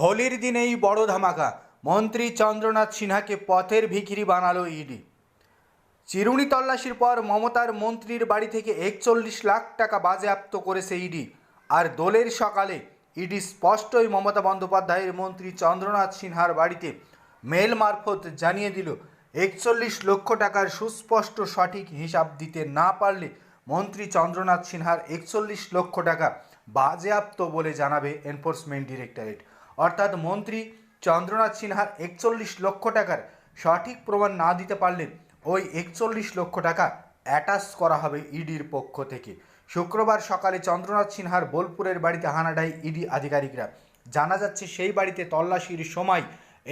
হোলির দিনেই বড় ধামাকা। মন্ত্রী চন্দ্রনাথ সিনহাকে পথের ভিখিরি বানালো ইডি। চিরুনি তল্লাশির পর মমতার মন্ত্রীর বাড়ি থেকে একচল্লিশ লাখ টাকা বাজেয়াপ্ত করেছে ইডি। আর দোলের সকালে ইডি স্পষ্টই মমতা বন্দ্যোপাধ্যায়ের মন্ত্রী চন্দ্রনাথ সিনহার বাড়িতে মেল মারফত জানিয়ে দিল, একচল্লিশ লক্ষ টাকার সুস্পষ্ট সঠিক হিসাব দিতে না পারলে মন্ত্রী চন্দ্রনাথ সিনহার একচল্লিশ লক্ষ টাকা বাজেয়াপ্ত বলে জানাবে এনফোর্সমেন্ট ডিরেক্টরেট। অর্থাৎ মন্ত্রী চন্দ্রনাথ সিনহার একচল্লিশ লক্ষ টাকার সঠিক প্রমাণ না দিতে পারলে ওই একচল্লিশ লক্ষ টাকা অ্যাটাচ করা হবে ইডির পক্ষ থেকে। শুক্রবার সকালে চন্দ্রনাথ সিনহার বোলপুরের বাড়িতে হানা দেয় ইডি আধিকারিকরা জানা যাচ্ছে, সেই বাড়িতে তল্লাশির সময়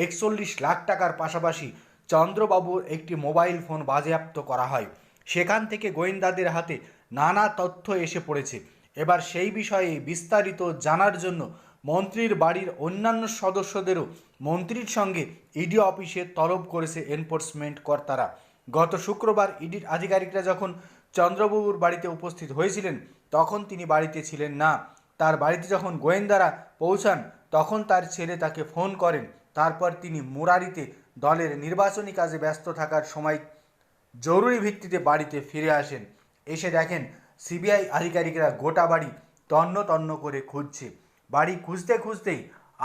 একচল্লিশ লাখ টাকার পাশাপাশি চন্দ্রবাবুর একটি মোবাইল ফোন বাজেয়াপ্ত করা হয়। সেখান থেকে গোয়েন্দাদের হাতে নানা তথ্য এসে পড়েছে। এবার সেই বিষয়ে বিস্তারিত জানার জন্য মন্ত্রীর বাড়ির অন্যান্য সদস্যদেরও মন্ত্রীর সঙ্গে ইডি অফিসে তলব করেছে এনফোর্সমেন্ট কর্তারা। গত শুক্রবার ইডির আধিকারিকরা যখন চন্দ্রবাবুর বাড়িতে উপস্থিত হয়েছিলেন, তখন তিনি বাড়িতে ছিলেন না। তার বাড়িতে যখন গোয়েন্দারা পৌঁছান, তখন তার ছেলে তাকে ফোন করেন। তারপর তিনি মুরারিতে দলের নির্বাচনী কাজে ব্যস্ত থাকার সময় জরুরি ভিত্তিতে বাড়িতে ফিরে আসেন। এসে দেখেন, সিবিআই আধিকারিকরা গোটা বাড়ি তন্ন তন্ন করে খুঁজছে। বাড়ি খুঁজতে খুঁজতেই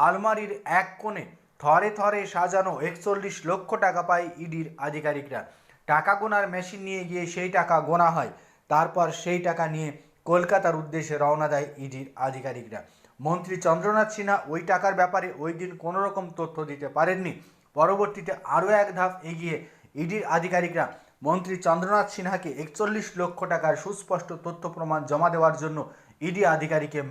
আলমারির এক কোণে থরে থরে সাজানো একচল্লিশ লক্ষ টাকা পায় ইডির আধিকারিকরা। টাকা গোনার মেশিন নিয়ে গিয়ে সেই টাকা গোনা হয়, তারপর সেই টাকা নিয়ে কলকাতার উদ্দেশ্যে রওনা দেয় ইডির আধিকারিকরা। মন্ত্রী চন্দ্রনাথ সিনহা ওই টাকার ব্যাপারে ওই দিন কোনো রকম তথ্য দিতে পারেননি। পরবর্তীতে আরও এক ধাপ এগিয়ে ইডির আধিকারিকরা মন্ত্রী চন্দ্রনাথ সিনহাকে একচল্লিশ লক্ষ টাকার সুস্পষ্ট তথ্য প্রমাণ জমা দেওয়ার জন্য ইডি আধিকারিকে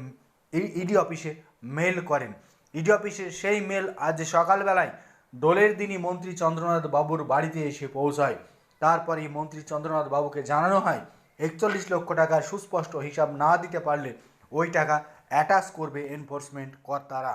ইডি অফিসে মেল করেন। ইডি অফিসে সেই মেল আজ সকালবেলায় দোলের দিনই মন্ত্রী চন্দ্রনাথ বাবুর বাড়িতে এসে পৌঁছায়। তারপরেই মন্ত্রী চন্দ্রনাথ বাবুকে জানানো হয়, একচল্লিশ লক্ষ টাকার সুস্পষ্ট হিসাব না দিতে পারলে ওই টাকা অ্যাটাচ করবে এনফোর্সমেন্ট কর্তারা।